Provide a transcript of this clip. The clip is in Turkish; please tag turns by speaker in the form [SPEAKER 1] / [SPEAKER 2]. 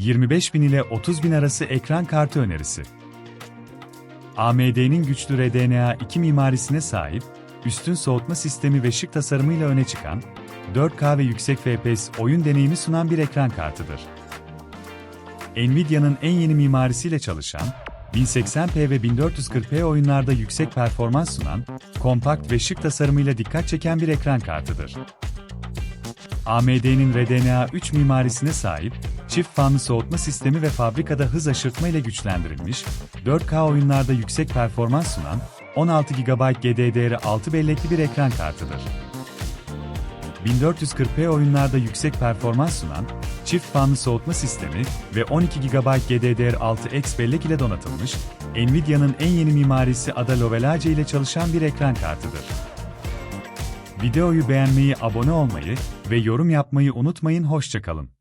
[SPEAKER 1] 25.000 ile 30.000 arası ekran kartı önerisi. AMD'nin güçlü RDNA 2 mimarisine sahip, üstün soğutma sistemi ve şık tasarımıyla öne çıkan, 4K ve yüksek FPS oyun deneyimi sunan bir ekran kartıdır. Nvidia'nın en yeni mimarisiyle çalışan, 1080p ve 1440p oyunlarda yüksek performans sunan, kompakt ve şık tasarımıyla dikkat çeken bir ekran kartıdır. AMD'nin RDNA 3 mimarisine sahip, çift fanlı soğutma sistemi ve fabrikada hız aşırtma ile güçlendirilmiş, 4K oyunlarda yüksek performans sunan, 16 GB GDDR6 bellekli bir ekran kartıdır. 1440p oyunlarda yüksek performans sunan, çift fanlı soğutma sistemi ve 12 GB GDDR6X bellek ile donatılmış, Nvidia'nın en yeni mimarisi Ada Lovelace ile çalışan bir ekran kartıdır. Videoyu beğenmeyi, abone olmayı ve yorum yapmayı unutmayın. Hoşçakalın.